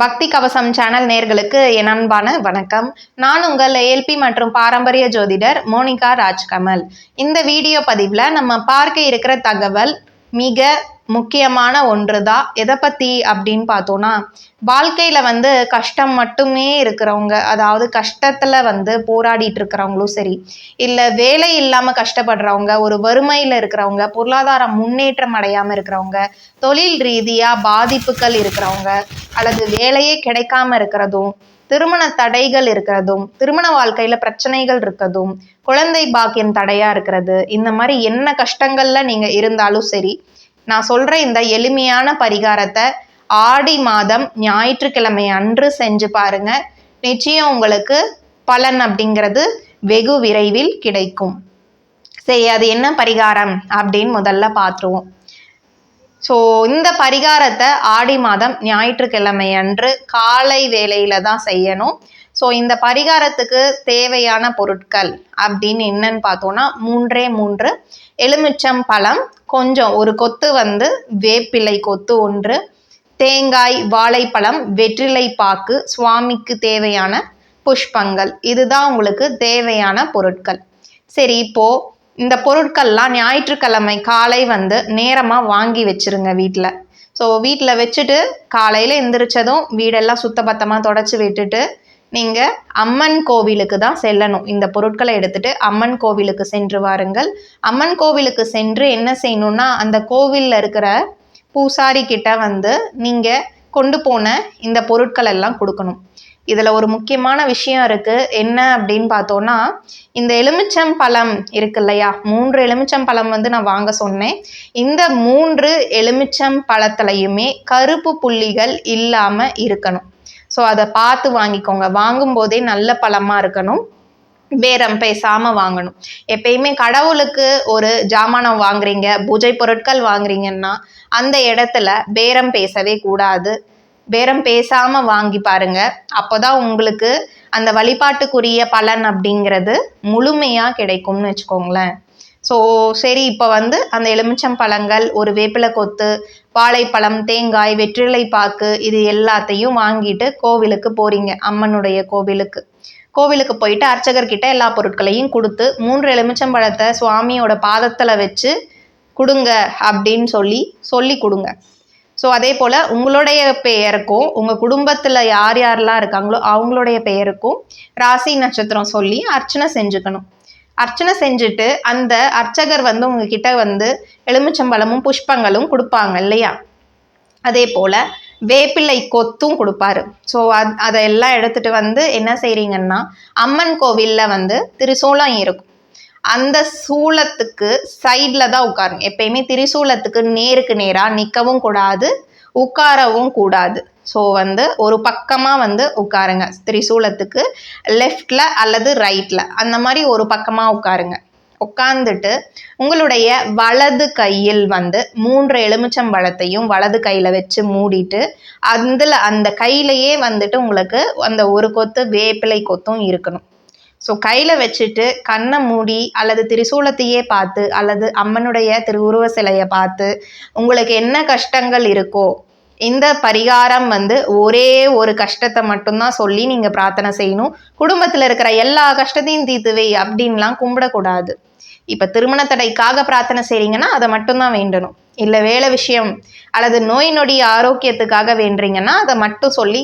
பக்தி கவசம் சேனல் நேர்களுக்கு என் அன்பான வணக்கம். நான் உங்கள் ஏல்பி மற்றும் பாரம்பரிய ஜோதிடர் மோனிகா ராஜ்கமல். இந்த வீடியோ பதிவில் நம்ம பார்க்க இருக்கிற தகவல் மிக முக்கியமான ஒன்று தான் எதை பற்றி அப்படின்னு பார்த்தோன்னா வாழ்க்கையில் வந்து கஷ்டம் மட்டுமே இருக்கிறவங்க அதாவது கஷ்டத்தில் வந்து போராடிட்டு இருக்கிறவங்களும் சரி இல்லை வேலை இல்லாமல் கஷ்டப்படுறவங்க ஒரு வறுமையில் இருக்கிறவங்க பொருளாதார முன்னேற்றம் அடையாமல் இருக்கிறவங்க தொழில் ரீதியாக பாதிப்புகள் இருக்கிறவங்க அல்லது வேலையே கிடைக்காம இருக்கிறதும் திருமண தடைகள் இருக்கிறதும் திருமண வாழ்க்கையில பிரச்சனைகள் இருக்கிறதும் குழந்தை பாக்கியம் தடையா இருக்கிறது இந்த மாதிரி என்ன கஷ்டங்கள்ல நீங்க இருந்தாலும் சரி நான் சொல்ற இந்த எளிமையான பரிகாரத்தை ஆடி மாதம் ஞாயிற்றுக்கிழமை அன்று செஞ்சு பாருங்க. நிச்சயம் உங்களுக்கு பலன் அப்படிங்கிறது வெகு விரைவில் கிடைக்கும். சரி அது என்ன பரிகாரம் அப்படின்னு முதல்ல பார்த்துருவோம். ஸோ இந்த பரிகாரத்தை ஆடி மாதம் ஞாயிற்றுக்கிழமை அன்று காலை வேலையில் தான் செய்யணும். ஸோ இந்த பரிகாரத்துக்கு தேவையான பொருட்கள் அப்படின்னு என்னன்னு பார்த்தோன்னா மூன்றே மூன்று. எலுமிச்சம் பழம் கொஞ்சம் ஒரு கொத்து வந்து வேப்பிலை கொத்து ஒன்று. தேங்காய் வாழைப்பழம் வெற்றிலை பாக்கு சுவாமிக்கு தேவையான புஷ்பங்கள். இதுதான் உங்களுக்கு தேவையான பொருட்கள். சரி இப்போது இந்த பொருட்கள்லாம் ஞாயிற்றுக்கிழமை காலை வந்து நேரமாக வாங்கி வச்சிருங்க வீட்டில் ஸோ வீட்டில் வச்சுட்டு காலையில் எந்திரிச்சதும் வீடெல்லாம் சுத்தபத்தமாக தொடச்சி விட்டுட்டு நீங்கள் அம்மன் கோவிலுக்கு தான் செல்லணும். இந்த பொருட்களை எடுத்துகிட்டு அம்மன் கோவிலுக்கு சென்று வாருங்கள். அம்மன் கோவிலுக்கு சென்று என்ன செய்யணும்னா அந்த கோவிலில் இருக்கிற பூசாரி கிட்ட வந்து நீங்கள் கொண்டு போன இந்த பொருட்கள் எல்லாம் கொடுக்கணும். இதில் ஒரு முக்கியமான விஷயம் இருக்குது என்ன அப்படின்னு பார்த்தோன்னா இந்த எலுமிச்சம் பழம் இருக்கு இல்லையா? மூன்று எலுமிச்சம் பழம் வந்து நான் வாங்க சொன்னேன். இந்த மூன்று எலுமிச்சம் பழத்துலையுமே கருப்பு புள்ளிகள் இல்லாமல் இருக்கணும். ஸோ அதை பார்த்து வாங்கிக்கோங்க. வாங்கும்போதே நல்ல பழமாக இருக்கணும். பேரம் பேசாமல் வாங்கணும். எப்பயுமே கடவுளுக்கு ஒரு ஜாமானம் வாங்குறீங்க பூஜை பொருட்கள் வாங்குறீங்கன்னா அந்த இடத்துல பேரம் பேசவே கூடாது. பேரம் பேசாமல் வாங்கி பாருங்க. அப்போதான் உங்களுக்கு அந்த வழிபாட்டுக்குரிய பலன் அப்படிங்கிறது முழுமையாக கிடைக்கும்னு வச்சுக்கோங்களேன். ஸோ சரி இப்போ வந்து அந்த எலுமிச்சம் பழங்கள் ஒரு வேப்பிலை கொத்து வாழைப்பழம் தேங்காய் வெற்றிலை பாக்கு இது எல்லாத்தையும் வாங்கிட்டு கோவிலுக்கு போறீங்க அம்மனுடைய கோவிலுக்கு. கோவிலுக்கு போயிட்டு அர்ச்சகர்கிட்ட எல்லா பொருட்களையும் கொடுத்து மூன்று எலுமிச்சம் பழத்தை சுவாமியோட பாதத்தில் வச்சு கொடுங்க அப்படின்னு சொல்லி சொல்லி கொடுங்க. ஸோ அதே போல் உங்களுடைய பெயருக்கும் உங்கள் குடும்பத்தில் யார் யாரெல்லாம் இருக்காங்களோ அவங்களுடைய பெயருக்கும் ராசி நட்சத்திரம் சொல்லி அர்ச்சனை செஞ்சுக்கணும். அர்ச்சனை செஞ்சுட்டு அந்த அர்ச்சகர் வந்து உங்ககிட்ட வந்து எலுமிச்சம்பழமும் புஷ்பங்களும் கொடுப்பாங்க இல்லையா? அதே போல் வேப்பிலை கொத்தும் கொடுப்பாரு. ஸோ அது அதையெல்லாம் எடுத்துகிட்டு வந்து என்ன செய்கிறீங்கன்னா அம்மன் கோவிலில் வந்து திரிசூலம் இருக்கும். அந்த சூளத்துக்கு சைடில் தான் உட்காருங்க. எப்பயுமே திரிசூலத்துக்கு நேருக்கு நேராக நிற்கவும் கூடாது உட்காரவும் கூடாது. ஸோ வந்து ஒரு பக்கமாக வந்து உட்காருங்க. திரிசூலத்துக்கு லெஃப்டில் அல்லது ரைட்டில் அந்த மாதிரி ஒரு பக்கமாக உட்காருங்க. உட்காந்துட்டு உங்களுடைய வலது கையில் வந்து மூன்று எலுமிச்சம்பழத்தையும் வலது கையில் வச்சு மூடிட்டு அதில் அந்த கையிலையே வந்துட்டு உங்களுக்கு அந்த ஒரு கொத்து வேப்பிலை கொத்தும் இருக்கணும். ஸோ கையில் வச்சுட்டு கண்ணை மூடி அல்லது திரிசூலத்தையே பார்த்து அல்லது அம்மனுடைய திருவுருவ சிலையை பார்த்து உங்களுக்கு என்ன கஷ்டங்கள் இருக்கோ இந்த பரிகாரம் வந்து ஒரே ஒரு கஷ்டத்தை மட்டும்தான் சொல்லி நீங்கள் பிரார்த்தனை செய்யணும். குடும்பத்தில் இருக்கிற எல்லா கஷ்டத்தையும் தீர்த்துவை அப்படின்லாம் கும்பிடக்கூடாது. இப்போ திருமண தடைக்காக பிரார்த்தனை செய்கிறீங்கன்னா அதை மட்டும்தான் வேண்டணும். இல்லை வேலை விஷயம் அல்லது நோய் நொடி ஆரோக்கியத்துக்காக வேண்டுறீங்கன்னா அதை மட்டும் சொல்லி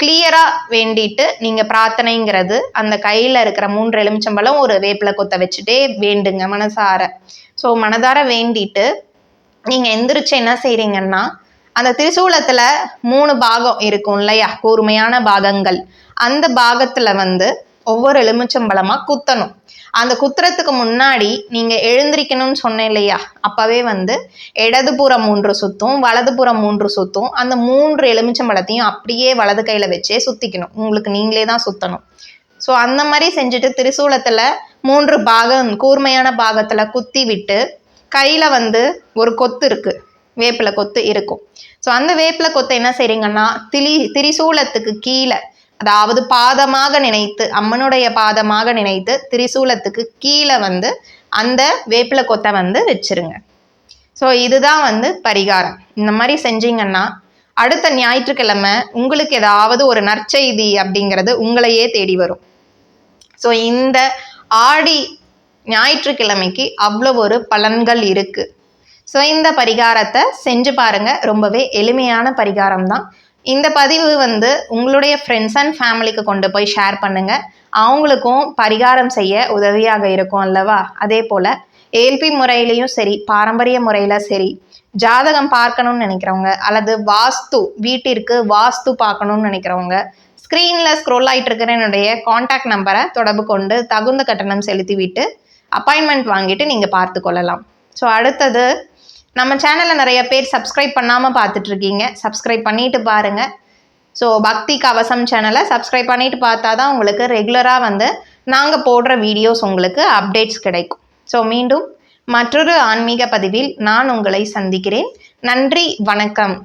கிளியராக வேண்டிட்டு நீங்கள் பிரார்த்தனைங்கிறது அந்த கையில் இருக்கிற மூன்று எலுமிச்சம்பழம் ஒரு வேப்பில கொத்த வச்சுட்டே வேண்டுங்க மனசார. ஸோ மனதார வேண்டிட்டு நீங்கள் எந்திரிச்சு என்ன செய்கிறீங்கன்னா அந்த திரிசூலத்தில் மூணு பாகம் இருக்கும் இல்லையா? கூர்மையான பாகங்கள். அந்த பாகத்தில் வந்து ஒவ்வொரு எலுமிச்சம்பழமாக குத்தணும். அந்த குத்துறதுக்கு முன்னாடி நீங்கள் எழுந்திரிக்கணும்னு சொன்னேன் இல்லையா? அப்போவே வந்து இடதுபுறம் மூன்று சுத்தும் வலதுபுறம் மூன்று சுத்தும் அந்த மூன்று எலுமிச்சம்பழத்தையும் அப்படியே வலது கையில் வச்சே சுற்றிக்கணும் உங்களுக்கு நீங்களே தான் சுற்றணும் ஸோ அந்த மாதிரி செஞ்சுட்டு திரிசூலத்தில் மூன்று பாகம் கூர்மையான பாகத்தில் குத்தி விட்டு கையில் வந்து ஒரு கொத்து இருக்குது வேப்பில கொத்து இருக்கும். ஸோ அந்த வேப்பில கொத்தை என்ன செய்றீங்கன்னா திரி திரிசூலத்துக்கு கீழே அதாவது பாதமாக நினைத்து அம்மனுடைய பாதமாக நினைத்து திரிசூலத்துக்கு கீழே வந்து அந்த வேப்பில கொத்தை வந்து வச்சிருங்க. ஸோ இதுதான் வந்து பரிகாரம். இந்த மாதிரி செஞ்சீங்கன்னா அடுத்த ஞாயிற்றுக்கிழமை உங்களுக்கு ஏதாவது ஒரு நற்செய்தி அப்படிங்கிறது உங்களையே தேடி வரும். ஸோ இந்த ஆடி ஞாயிற்றுக்கிழமைக்கு அவ்வளோ ஒரு பலன்கள் இருக்குது ஸோ இந்த பரிகாரத்தை செஞ்சு பாருங்கள் ரொம்பவே எளிமையான பரிகாரம் தான் இந்த பதிவு வந்து உங்களுடைய ஃப்ரெண்ட்ஸ் அண்ட் ஃபேமிலிக்கு கொண்டு போய் ஷேர் பண்ணுங்க. அவங்களுக்கும் பரிகாரம் செய்ய உதவியாக இருக்கும் அல்லவா? அதே போல் ஏல்பி முறையிலையும் சரி பாரம்பரிய முறையில் சரி ஜாதகம் பார்க்கணும்னு நினைக்கிறவங்க அல்லது வாஸ்து வீட்டிற்கு வாஸ்து பார்க்கணும்னு நினைக்கிறவங்க ஸ்க்ரீனில் ஸ்க்ரோல் ஆகிட்டு இருக்கிற என்னுடைய காண்டாக்ட் நம்பரை தொடர்பு கொண்டு தகுந்த கட்டணம் செலுத்திவிட்டு அப்பாயின்மெண்ட் வாங்கிட்டு நீங்கள் பார்த்து கொள்ளலாம். ஸோ அடுத்தது நம்ம சேனலில் நிறைய பேர் சப்ஸ்கிரைப் பண்ணாமல் பார்த்துட்ருக்கீங்க. சப்ஸ்கிரைப் பண்ணிட்டு பாருங்கள் ஸோ பக்தி கவசம் சேனலை சப்ஸ்கிரைப் பண்ணிட்டு பார்த்தா தான் உங்களுக்கு ரெகுலராக வந்து நாங்கள் போடுற வீடியோஸ் உங்களுக்கு அப்டேட்ஸ் கிடைக்கும். ஸோ மீண்டும் மற்றொரு ஆன்மீக பதிவில் நான் உங்களை சந்திக்கிறேன். நன்றி வணக்கம்.